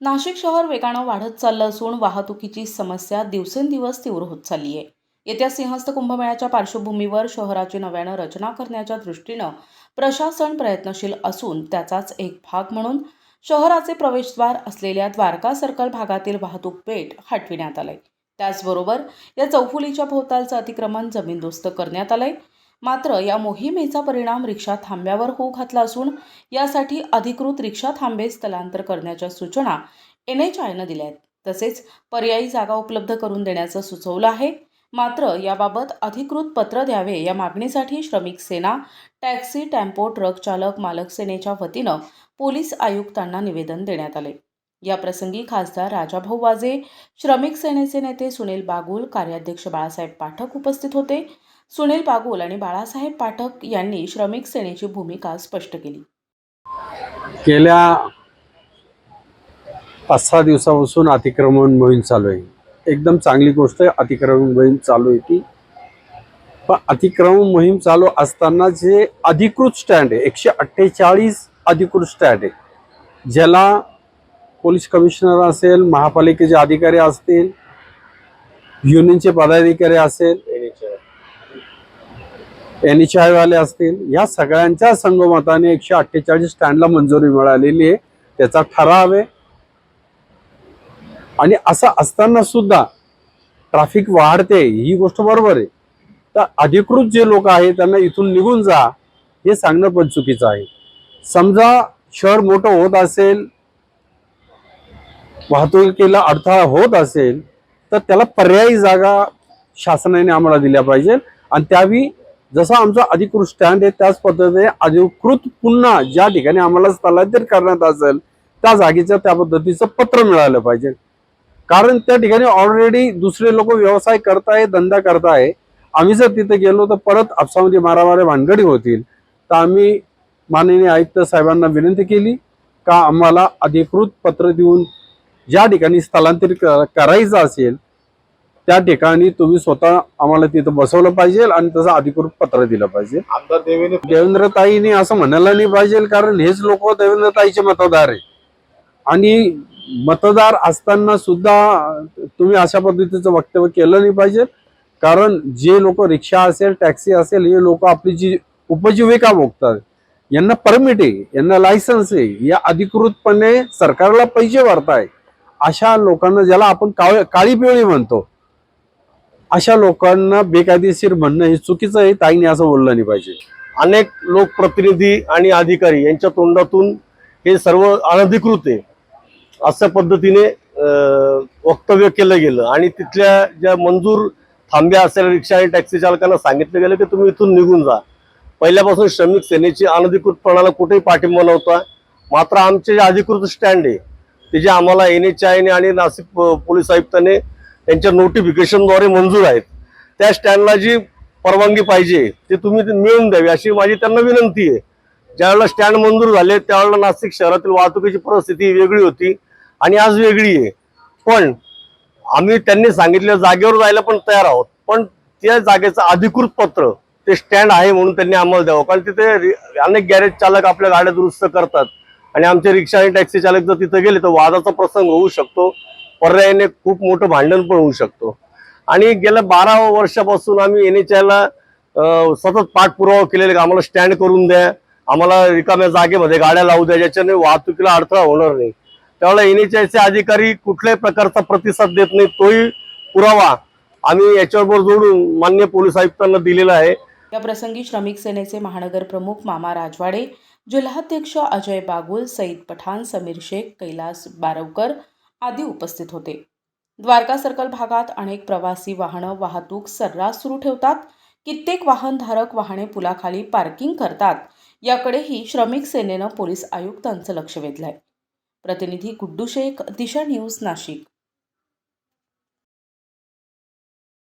नाशिक शहर वेगानं वाढत चाललं असून वाहतुकीची समस्या दिवसेंदिवस तीव्र होत चालली आहे येत्या सिंहस्थ कुंभमेळ्याच्या पार्श्वभूमीवर शहराची नव्यानं रचना करण्याच्या दृष्टीनं प्रशासन प्रयत्नशील असून त्याचाच एक भाग म्हणून शहराचे प्रवेशद्वार असलेल्या द्वारका सर्कल भागातील वाहतूक पेठ हटविण्यात आलंय. त्याचबरोबर या चौफुलीच्या भोवतालचं अतिक्रमण जमीनदोस्त करण्यात आलंय. मात्र या मोहिमेचा परिणाम रिक्षा थांब्यावर होऊ घातला असून यासाठी अधिकृत रिक्षा थांबे स्थलांतर करण्याच्या सूचना एन एच आयनं दिल्या आहेत. तसेच पर्यायी जागा उपलब्ध करून देण्याचं सुचवलं आहे. मात्र याबाबत अधिकृत पत्र द्यावे या मागणीसाठी श्रमिक सेना टॅक्सी टेम्पो ट्रक चालक मालक सेनेच्या वतीनं पोलीस आयुक्तांना निवेदन देण्यात आले. या प्रसंगी खासदार राजाभाऊ वाजे श्रमिक सेनेचे नेते सुनील बागुल कार्याध्यक्ष बाळासाहेब पाठक उपस्थित होते. सुनील बागुल आणि बाळासाहेब पाठक यांनी श्रमिक सेनेची भूमिका स्पष्ट केली. गेल्या पाच सहा दिवसापासून अतिक्रमण मोहीम चालू आहे. एकदम चांगली गोष्ट आहे अतिक्रमण मोहीम चालू आहे ती. पण अतिक्रमण मोहीम चालू असताना जे अधिकृत स्टँड आहे एकशे अठ्ठेचाळीस अधिकृत स्टँड आहे ज्याला पोलीस कमिशनर असेल महापालिकेचे अधिकारी असतील युनियनचे पदाधिकारी असेल एन एच वाले असतील या सगळ्यांच्या संगमताने एकशे अठ्ठेचाळीस स्टँडला मंजुरी मिळालेली आहे. त्याचा ठराव आहे. आणि असं असताना सुद्धा ट्रॅफिक वाढते ही गोष्ट बरोबर आहे. तर अधिकृत जे लोक आहेत त्यांना इथून निघून जा हे सांगणं पण चुकीचं आहे. समजा शहर मोठं होत असेल वाहतुकीला अडथळा होत असेल तर त्याला पर्यायी जागा शासनाने आम्हाला दिल्या पाहिजे. आणि त्यावेळी जसं आमचा अधिकृत स्टँड आहे त्याच पद्धतीने अधिकृत पुन्हा ज्या ठिकाणी आम्हाला स्थलांतर करण्यात असेल त्या जागेचं त्या पद्धतीचं पत्र मिळालं पाहिजे. कारण त्या ठिकाणी ऑलरेडी दुसरे लोक व्यवसाय करताय धंदा करताय. आम्ही जर तिथे गेलो तर परत आपसामध्ये मारामारे भानगडी होतील. तर आम्ही माननीय आयुक्त साहेबांना विनंती केली का आम्हाला अधिकृत पत्र देऊन ज्या ठिकाणी स्थलांतरित करायचं असेल त्या ठिकाणी तुम्ही स्वतः आम्हाला तिथं बसवलं पाहिजे आणि तसं अधिकृत पत्र दिलं पाहिजे. आमदार देवेंद्र देवेंद्रताईंनी असं म्हणायला नाही पाहिजे कारण हेच लोक देवेंद्रताईचे मतदार आहे आणि मतदार असताना सुद्धा तुम्ही अशा पद्धतीचं वक्तव्य केलं नाही पाहिजे कारण जे लोक रिक्षा असेल टॅक्सी असेल हे लोक आपली जी उपजीविका भोगतात यांना परमिट आहे यांना लायसन्स आहे या अधिकृतपणे सरकारला पैसे भरताय अशा लोकांना ज्याला आपण काळ काळी पिवळी म्हणतो. अशा लोकांना बेकायदेशीर म्हणणं हे चुकीचं आहे ताईने असं बोललं नाही पाहिजे. अनेक लोकप्रतिनिधी आणि अधिकारी यांच्या तोंडातून हे सर्व अनधिकृत आहे. अशा पद्धतीने वक्तव्य केलं गेलं. आणि तिथल्या ज्या मंजूर थांब्या असलेल्या रिक्षा आणि टॅक्सी चालकांना सांगितलं गेलं की तुम्ही इथून निघून जा. पहिल्यापासून श्रमिक सेनेची अनधिकृतपणाला कुठेही पाठिंबा नव्हता. मात्र आमचे जे अधिकृत स्टँड आहे ते जे आम्हाला एन एच आयने आणि नाशिक प- पोलीस आयुक्ताने त्यांच्या नोटिफिकेशनद्वारे मंजूर आहेत. त्या स्टँडला जी परवानगी पाहिजे ते तुम्ही ते मिळवून द्यावी अशी माझी त्यांना विनंती आहे. ज्यावेळेला स्टँड मंजूर झाले त्यावेळेला नाशिक शहरातील वाहतुकीची परिस्थिती वेगळी होती आणि आज वेगळी आहे. पण आम्ही त्यांनी सांगितलेल्या जागेवर जायला पण तयार आहोत. पण त्या जागेचं अधिकृत पत्र ते स्टँड आहे म्हणून त्यांनी आम्हाला द्यावं. कारण तिथे अनेक गॅरेज चालक आपल्या गाड्या दुरुस्त करतात. आणि आमचे रिक्षा आणि टॅक्सी चालक जर तिथं गेले तर वादाचा प्रसंग होऊ शकतो. पर्यायाने खूप मोठं भांडण पण होऊ शकतो. आणि गेल्या बारा वर्षापासून आम्ही एन एच आयला सतत पाठपुरावा केलेला की आम्हाला स्टँड करून द्या. आम्हाला रिकाम्या जागेमध्ये गाड्या लावू द्या. ज्याच्याने वाहतुकीला अडथळा होणार नाही. त्यावेळेला एन एच आयचे अधिकारी कुठल्याही प्रकारचा प्रतिसाद देत नाही तोही पुरावा आम्ही याच्याबरोबर जोडून मान्य पोलीस आयुक्तांना दिलेला आहे. या प्रसंगी श्रमिक सेनेचे महानगर प्रमुख मामा राजवाडे जिल्हाध्यक्ष अजय बागुल सईद पठाण समीर शेख कैलास बारवकर आदी उपस्थित होते. द्वारका सर्कल भागात अनेक प्रवासी वाहनं वाहतूक सर्रास सुरू ठेवतात. कित्येक वाहनधारक वाहने पुलाखाली पार्किंग करतात. याकडेही श्रमिक सेनेनं पोलीस आयुक्तांचं लक्ष वेधलंय. प्रतिनिधी गुड्डू शेख दिशा न्यूज नाशिक.